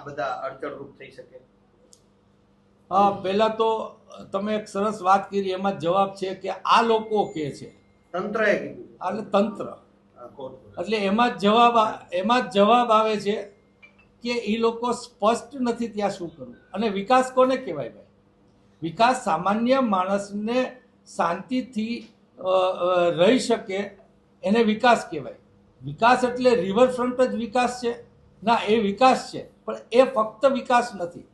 આ બધા અડચણરૂપ થઈ શકે? હા પહેલા તો તમે એક સરસ વાત કરી એમાં જવાબ છે કે આ લોકો કે છે. તંત્રએ કીધું. એટલે તંત્ર. એટલે એમાં જવાબ એમાં જવાબ આવે છે કે એ લોકો સ્પષ્ટ નથી ત્યાં શું કરવું. અને વિકાસ કોને કહેવાય ભાઈ? વિકાસ સામાન્ય માણસને શાંતિથી રહી શકે એને વિકાસ કહેવાય. વિકાસ એટલે રિવરફ્રન્ટ જ વિકાસ છે. ના એ વિકાસ છે. પણ એ ફક્ત વિકાસ નથી.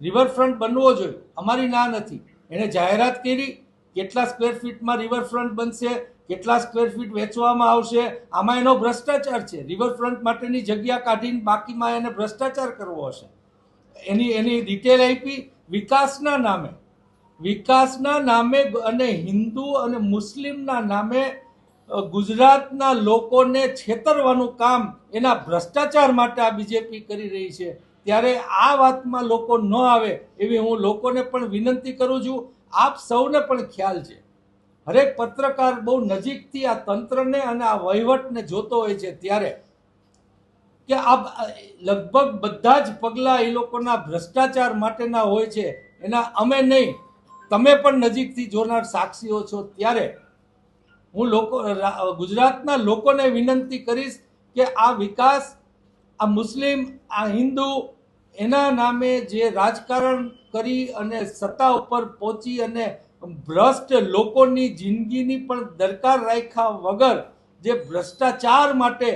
રિવરફ્રન્ટ બનવો જોઈએ. અમારી ના નથી. એણે જાહેરાત કરી, કેટલા સ્ક્વેર ફીટમાં રિવરફ્રન્ટ બનશે, કેટલા સ્ક્વેર ફીટ વેચવામાં આવશે, આમાં એનો ભ્રષ્ટાચાર છે. રિવરફ્રન્ટ માટેની જગ્યા કાઢીને બાકીમાં એને ભ્રષ્ટાચાર કરવો હશે. એની એની ડિટેલ આપી, વિકાસના નામે વિકાસના નામે અને હિન્દુ અને મુસ્લિમના નામે ગુજરાતના લોકોને છેતરવાનું કામ એના ભ્રષ્ટાચાર માટે આ બીજેપી કરી રહી છે. ત્યારે આ વાતમાં લોકો ન આવે એવી હું લોકોને પણ વિનંતી કરું છું. આપ સૌને પણ ખ્યાલ છે. હરેક પત્રકાર બહુ નજીકથી આ તંત્રને અને આ વહીવટને જોતો હોય છે ત્યારે કે આ લગભગ બધા જ પગલાં એ લોકોના ભ્રષ્ટાચાર માટેના હોય છે. એના અમે નહીં. તમે પણ નજીકથી જોનાર સાક્ષીઓ છો ત્યારે હું લોકો ગુજરાતના લોકોને વિનંતી કરીશ કે આ વિકાસ આ મુસ્લિમ આ હિન્દુ એના નામે જે રાજકારણ કરી અને સત્તા ઉપર પહોંચી અને ભ્રષ્ટ લોકોની જિંદગીની પણ દરકાર રાખ્યા વગર જે ભ્રષ્ટાચાર માટે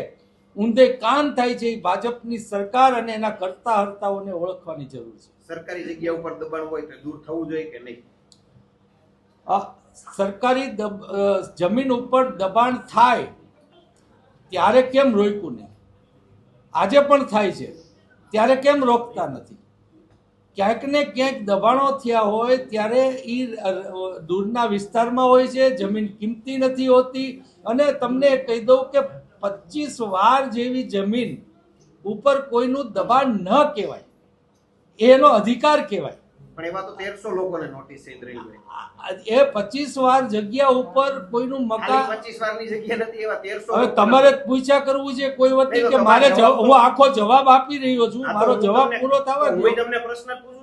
ઊંધે કાન થાય છે એ ભાજપની સરકાર અને એના કરતા હર્તાઓને ઓળખવાની જરૂર છે. સરકારી જગ્યા ઉપર દબાણ હોય તો દૂર થવું જોઈએ કે નહીં? સરકારી જમીન ઉપર દબાણ થાય ત્યારે કેમ રોક્યું નહીં? આજે પણ થાય છે. ત્યારે કેમ રોકતા નથી? ક્યાંક ને ક્યાંક દબાણો થયા હોય ત્યારે એ દૂરના વિસ્તારમાં હોય છે, જમીન કિંમતી નથી હોતી. અને તમને કહી દઉં કે પચીસ વાર જેવી જમીન ઉપર કોઈનું દબાણ ન કહેવાય. એનો અધિકાર કહેવાય. પણ એવા તો તેરસો લોકોને નોટિસ છે ઇન્દ્રનીલભાઈ એ પચીસ વાર જગ્યા ઉપર કોઈનું મકાન પચીસ વારની જગ્યા નથી એવા તેરસો હવે તમારે પૂછ્યા કરવું છે કોઈ વખતે કે મારે હું આખો જવાબ આપી રહ્યો છું મારો જવાબ પૂરો થવા હું તમને પ્રશ્ન પૂછું.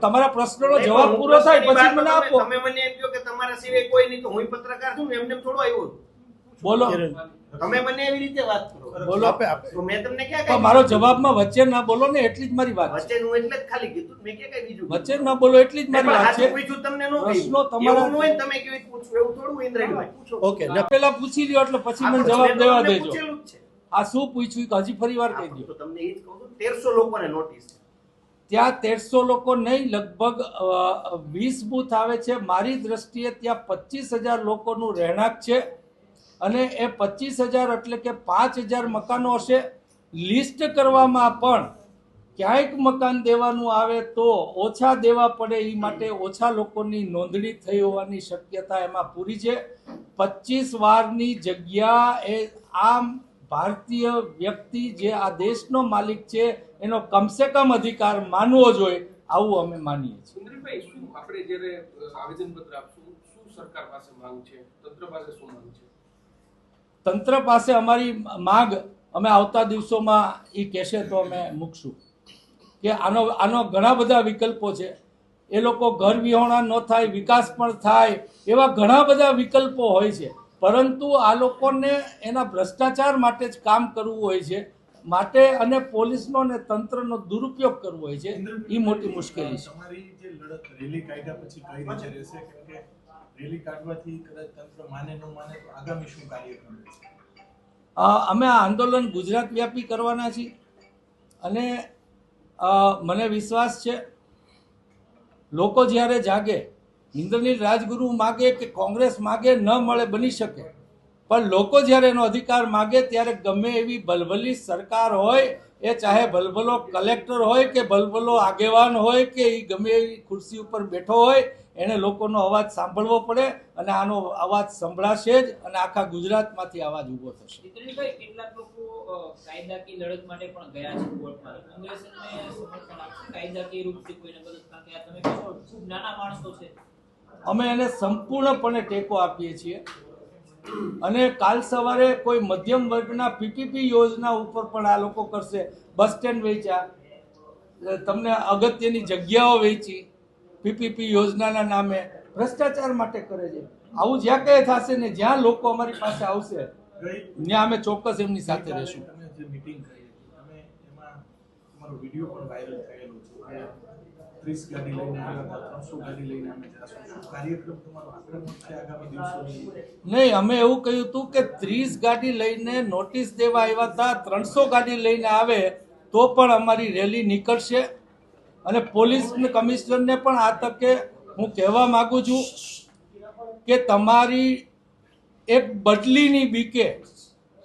તમારા પ્રશ્નનો જવાબ પૂરો થાય પછી મને આપો. તમે મને એમ કહો કે તમારા સિવાય કોઈ નહીં તો હું પત્રકાર છું ને એમને થોડું આવ્યું. બોલો. તમે મને એવી રીતે વાત કરો. બોલો મેં તમને ક્યાં મારો જવાબમાં વચ્ચે ના બોલો ને એટલી જ મારી વાત વચ્ચે હું એટલે જ ખાલી કીધું. મેં ક્યાં કઈ બીજું વચ્ચે ના બોલો એટલી જ મારી વાત છે. પૂછું તમને નો પ્રશ્નો તમારો એવું હોય તમે કેવી પૂછો? એવું થોડું હોય પૂછો. ઓકે ને પેલા પૂછી લ્યો એટલે પછી મને જવાબ દેવા દેજો. આ શું પૂછ્યું તો હજી ફરી વાર કહી દો તમને એ જ કહું છું. તેરસો લોકોને નોટિસ ત્યાં તેરસો લોકો નહીં લગભગ વીસ બૂથ આવે છે. મારી દ્રષ્ટિએ ત્યાં પચીસ હજાર લોકોનું રહેણાંક છે. અને એ પચીસ હજાર એટલે કે પાંચ હજાર મકાનો હશે. લિસ્ટ કરવામાં પણ ક્યાંક મકાન દેવાનું આવે તો ઓછા દેવા પડે એ માટે ઓછા લોકોની નોંધણી થઈ હોવાની શક્યતા એમાં પૂરી છે. પચીસ વારની જગ્યા એ આમ ભારતીય વ્યક્તિ જે આ દેશનો માલિક છે એનો કમસે કમ અધિકાર માનવો જોઈએ આવું અમે માનીએ છીએ. આપણે જ્યારે આવેદનપત્ર આપશું, શું સરકાર પાસે માંગ છે? તંત્ર પાસે શું માંગ છે? તંત્ર પાસે અમારી માગ અમે આવતા દિવસોમાં એ કહેશે તો અમે મૂકશું. કે આનો આનો ઘણા બધા વિકલ્પો છે. એ લોકો ઘર વિહોણા ન થાય, વિકાસ પણ થાય, એવા ઘણા બધા વિકલ્પો હોય છે. પરંતુ આ લોકોને એના ભ્રષ્ટાચાર માટે જ કામ કરવું હોય છે. માટે અને પોલીસનો અને તંત્રનો દુરુપયોગ કરવો હોય છે. એ મોટી મુશ્કેલી છે. રેલી કાઢવાથી કદાચ તંત્ર માને ન માને તો આગામી શું કાર્યક્રમ અમે આ આંદોલન ગુજરાત વ્યાપી કરવાના છીએ અને મને વિશ્વાસ છે, લોકો જ્યારે જાગે, ઇન્દ્રનીલ રાજગુરુ માગે કે કોંગ્રેસ માગે ન મળે બની શકે, પણ લોકો જ્યારે એનો અધિકાર માગે ત્યારે ગમે એવી ભલભલી સરકાર હોય, એ ચાહે ભલભલો કલેક્ટર હોય કે ભલભલો આગેવાન હોય કે એ ગમે એવી ખુરશી ઉપર બેઠો હોય એને લોકોનો અવાજ સાંભળવો પડે અને આનો અવાજ સંભળાશે જ અને આખા ગુજરાતમાંથી અવાજ ઊભો થશે. કેટલાક લોકો કાયદાકીય લડત માટે પણ ગયા છે કોર્ટમાં. કોંગ્રેસ એમને સમર્થન આપશે? કાયદાકીય રૂપથી કોઈને મદદ કારણ કે તમે ખૂબ નાના માણસો છે. અમે એને સંપૂર્ણપણે ટેકો આપીએ છીએ. અને કાલ સવારે કોઈ મધ્યમ વર્ગના પીપીપી યોજના ઉપર પણ આ લોકો કરશે. બસ સ્ટેન્ડ વેચ્યા. તમને અગત્યની જગ્યાઓ વેચી. પીપીપી યોજનાના નામે ભ્રષ્ટાચાર માટે કરે છે. આવું જ્યાં કંઈ થશે ને જ્યાં લોકો અમારી પાસે આવશે ત્યાં અમે ચોક્કસ એમની સાથે રહીશું. નહીં અમે એવું કહ્યું હતું કે ત્રીસ ગાડી લઈને નોટિસ દેવા આવ્યા હતા ત્રણસો ગાડી લઈને આવે તો પણ અમારી રેલી નીકળશે. અને પોલીસ કમિશનરને પણ આ તકે હું કહેવા માગું છું કે તમારી એક બદલીની બીકે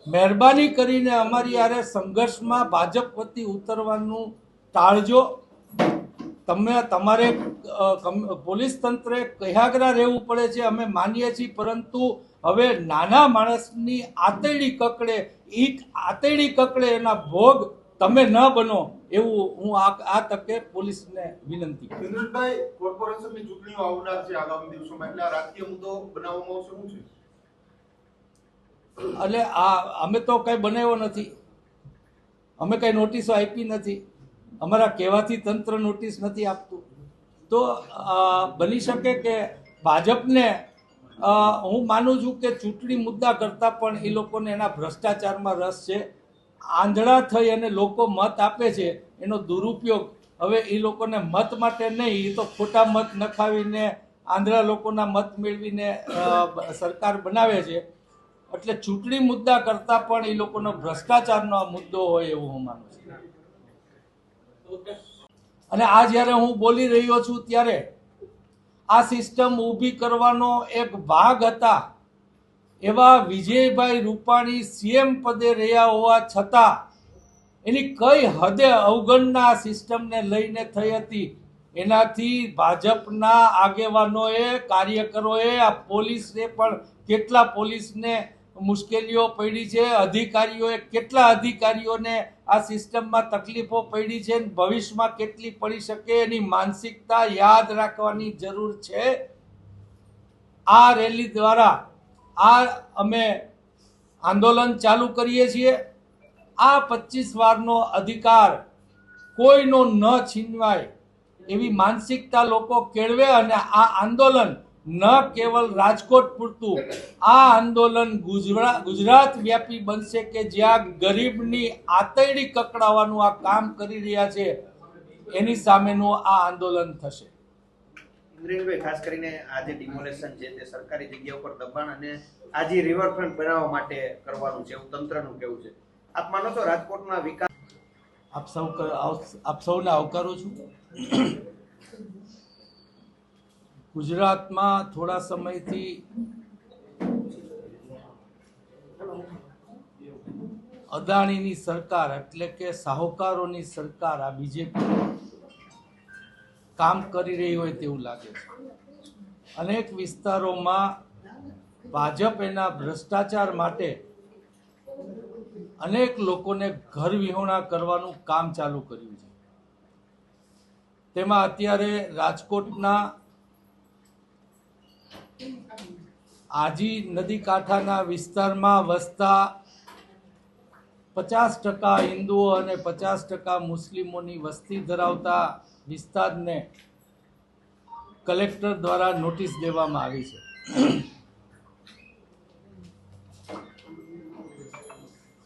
મહેરબાની કરીને અમારી યારે સંઘર્ષમાં ભાજપ વતી ઉતરવાનું ટાળજો. તમે તમારે પોલીસ તંત્રે કહ્યાગરા રહેવું પડે છે અમે માનીએ છીએ, પરંતુ હવે નાના માણસની આતેડી કકડે એક આતેડી કકડે એના ભોગ તમે ન બનો એવું હું આ તકે પોલીસને વિનંતી કરું કોર્પોરેશનની ચૂંટણીઓ આવનાર છે આગામી દિવસોમાં. એટલે રાજકીય મુદ્દો બનાવવામાં આવશે શું છે? એટલે આ અમે તો કંઈ બનાવ્યો નથી. અમે કંઈ નોટિસો આપી નથી. અમારા કહેવાથી તંત્ર નોટિસ નથી આપતું. તો બની શકે કે ભાજપને હું માનું છું કે ચૂંટણી મુદ્દા કરતાં પણ એ લોકોને એના ભ્રષ્ટાચારમાં રસ છે. આંધળા થઈ અને લોકો મત આપે છે, એનો દુરુપયોગ. હવે એ લોકોને મત માટે નહીં એ તો ખોટા મત નખાવીને આંધળા લોકોના મત મેળવીને સરકાર બનાવે છે. એટલે ચૂંટણી મુદ્દા કરતાં પણ એ લોકોનો ભ્રષ્ટાચારનો મુદ્દો હોય એવું હું માનું છું. અને આ જ્યારે હું બોલી રહ્યો છું ત્યારે આ સિસ્ટમ ઊભી કરવાનો એક ભાગ હતા. એવા વિજયભાઈ રૂપાણી સીએમ પદે રહ્યા હોવા છતાં એની કઈ હદે અવગણના સિસ્ટમને લઈને થઈ હતી, એનાથી ભાજપના આગેવાનોએ, કાર્યકરોએ, આ પોલીસને પણ કેટલા પોલીસને મુશ્કેલીઓ પડી છે, અધિકારીઓએ કેટલા અધિકારીઓને આ સિસ્ટમમાં તકલીફો પડી છે ભવિષ્યમાં કેટલી પડી શકે એની માનસિકતા યાદ રાખવાની જરૂર છે. આ રેલી દ્વારા આ અમે આંદોલન ચાલુ કરીએ છીએ. આ પચીસ વારનો અધિકાર કોઈનો ન છીનવાય એવી માનસિકતા લોકો કેળવે અને આ આંદોલન ન કેવલ રાજકોટ પૂરતું, આ આંદોલન ગુજરાત ગુજરાત વ્યાપી બનશે કે જ્યાં ગરીબની આતરડી કકડાવવાનું આ કામ કરી રહ્યા છે, એની સામેનું આ આંદોલન થશે. ઇન્દ્રેશભાઈ ખાસ કરીને આ જે ડિમોલેશન છે તે સરકારી જગ્યા ઉપર દબાણ અને આ જે રિવરફ્રન્ટ બનાવવા માટે કરવાનું છે, એવું તંત્રનું કેવું છે. આપ માનો છો રાજકોટના વિકાસ? આપ સૌ આપ સૌને આવકારું છું. ગુજરાતમાં થોડા સમયથી અદાણીની સરકાર એટલે કે સાહુકારોની સરકાર આ બીજેપી કામ કરી રહી હોય તેવું લાગે છે. અનેક વિસ્તારોમાં ભાજપ એના ભ્રષ્ટાચાર માટે અનેક લોકોને ઘર વિહોણા કરવાનું કામ ચાલુ કર્યું છે. તેમાં અત્યારે રાજકોટના આજી નદી કાંઠાના વિસ્તારમાં વસતા પચાસ ટકા હિન્દુઓ અને પચાસ ટકા મુસ્લિમોની વસ્તી ધરાવતા વિસ્તારને કલેક્ટર દ્વારા નોટિસ દેવામાં આવી છે.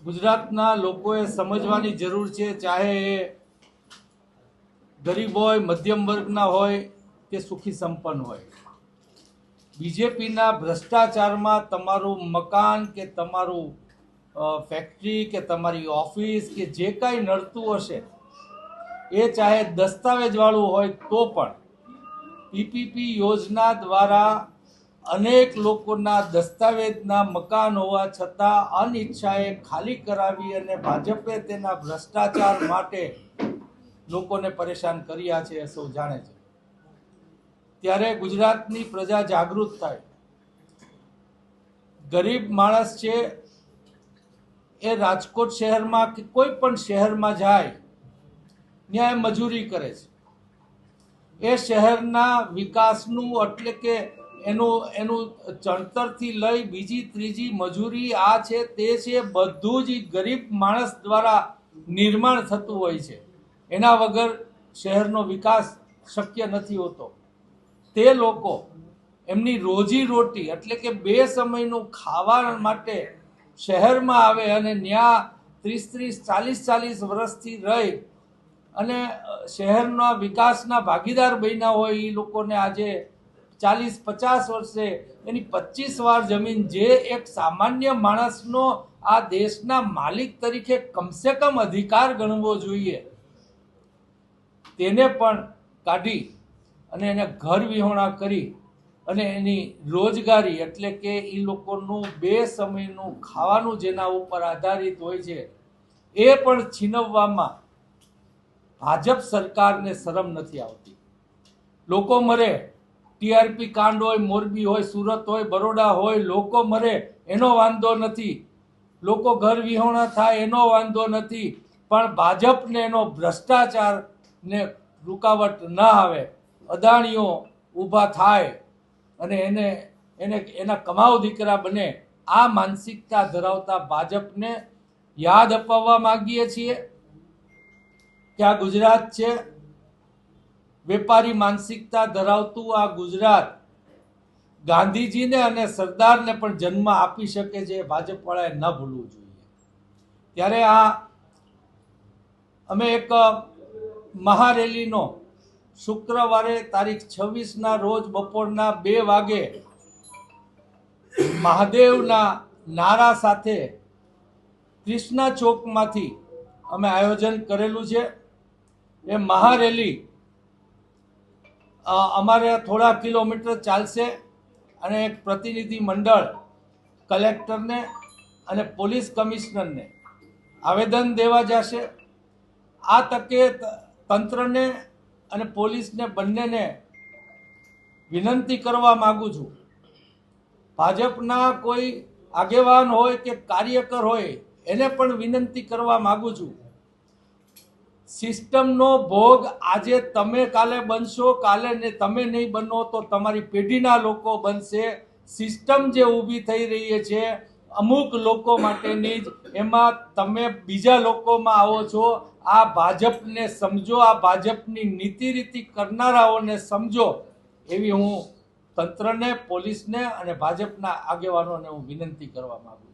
ગુજરાતના લોકોએ સમજવાની જરૂર છે, ચાહે એ ગરીબ હોય, મધ્યમ વર્ગના હોય કે સુખી સંપન્ન હોય. બીજેપીના ભ્રષ્ટાચારમાં તમારું મકાન કે તમારું ફેક્ટરી કે તમારી ઓફિસ કે જે કાંઈ નડતું હશે એ ચાહે દસ્તાવેજવાળું હોય તો પણ પીપીપી યોજના દ્વારા અનેક લોકોના દસ્તાવેજના મકાન હોવા છતાં અનિચ્છાએ ખાલી કરાવી અને ભાજપે તેના ભ્રષ્ટાચાર માટે લોકોને પરેશાન કર્યા છે એ સૌ જાણે છે. ત્યારે ગુજરાતની પ્રજા જાગૃત થાય. ગરીબ માણસ છે એ રાજકોટ શહેરમાં કે કોઈ પણ શહેરમાં જાય ત્યાં મજૂરી કરે છે. એ શહેરના વિકાસનું એટલે કે એનું એનું ચણતરથી લઈ બીજી, ત્રીજી મજૂરી આ છે, તે છે, બધું જ ગરીબ માણસ દ્વારા નિર્માણ થતું હોય છે. એના વગર શહેરનો વિકાસ શક્ય નથી હોતો. તે લોકો એમની રોજી રોટી એટલે કે બે સમયનું ખાવા માટે શહેરમાં આવે અને ત્યાં ત્રીસ ત્રીસ, ચાલીસ ચાલીસ વર્ષથી રહી અને શહેરના વિકાસના ભાગીદાર બન્યા હોય એ લોકોને આજે ચાલીસ, પચાસ વર્ષે એની પચીસ વાર જમીન જે એક સામાન્ય માણસનો આ દેશના માલિક તરીકે કમસે કમ અધિકાર ગણવો જોઈએ, તેને પણ કાઢી અને એને ઘર વિહોણા કરી અને એની રોજગારી એટલે કે એ લોકોનું બે સમયનું ખાવાનું જેના ઉપર આધારિત હોય છે, એ પણ છીનવવામાં ભાજપ સરકારને શરમ નથી આવતી. લોકો મરે, ટીઆરપી કાંડ હોય, મોરબી હોય, સુરત હોય, બરોડા હોય, લોકો મરે, એનો વાંધો નથી. લોકો ઘર વિહોણા થાય, એનો વાંધો નથી. પણ ભાજપને એનો ભ્રષ્ટાચારને રૂકાવટ ન આવે, અદાણીઓ ઊભા થાય અને એને એને, એના કમાવ દીકરા બને, આ માનસિકતા ધરાવતા ભાજપને યાદ અપાવવા માગીએ છીએ. કે આ ગુજરાત છે? વેપારી માનસિકતા ધરાવતું આ ગુજરાત ગાંધીજીને અને સરદારને પણ જન્મ આપી શકે છે ભાજપવાળાએ ન ભૂલવું જોઈએ. ત્યારે આ અમે એક મહારેલીનો શુક્રવારે તારીખ છવ્વીસના રોજ બપોરના બે વાગે મહાદેવના નારા સાથે ક્રિષ્ના ચોકમાંથી અમે આયોજન કરેલું છે. એ મહારેલી. અમારે થોડા કિલોમીટર ચાલશે અને એક પ્રતિનિધિ મંડળ કલેક્ટરને અને પોલીસ કમિશનરને આવેદન દેવા જશે. આ તકે તંત્રને અને પોલીસને બંનેને વિનંતી કરવા માગું છું. ભાજપના કોઈ આગેવાન હોય કે કાર્યકર હોય, એને પણ વિનંતી કરવા માગું છું. સિસ્ટમનો ભોગ આજે તમે કાલે બનશો, કાલે ને તમે નહીં બનો તો તમારી પેઢીના લોકો બનશે. સિસ્ટમ જે ઊભી થઈ રહી છે, અમુક લોકો માટેની જ. એમાં તમે બીજા લોકોમાં આવો છો, આ ભાજપને સમજો, આ ભાજપની નીતિ રીતિ કરનારાઓને સમજો. એવી હું તંત્રને, પોલીસને અને ભાજપના આગેવાનોને હું વિનંતી કરવા માગું છું.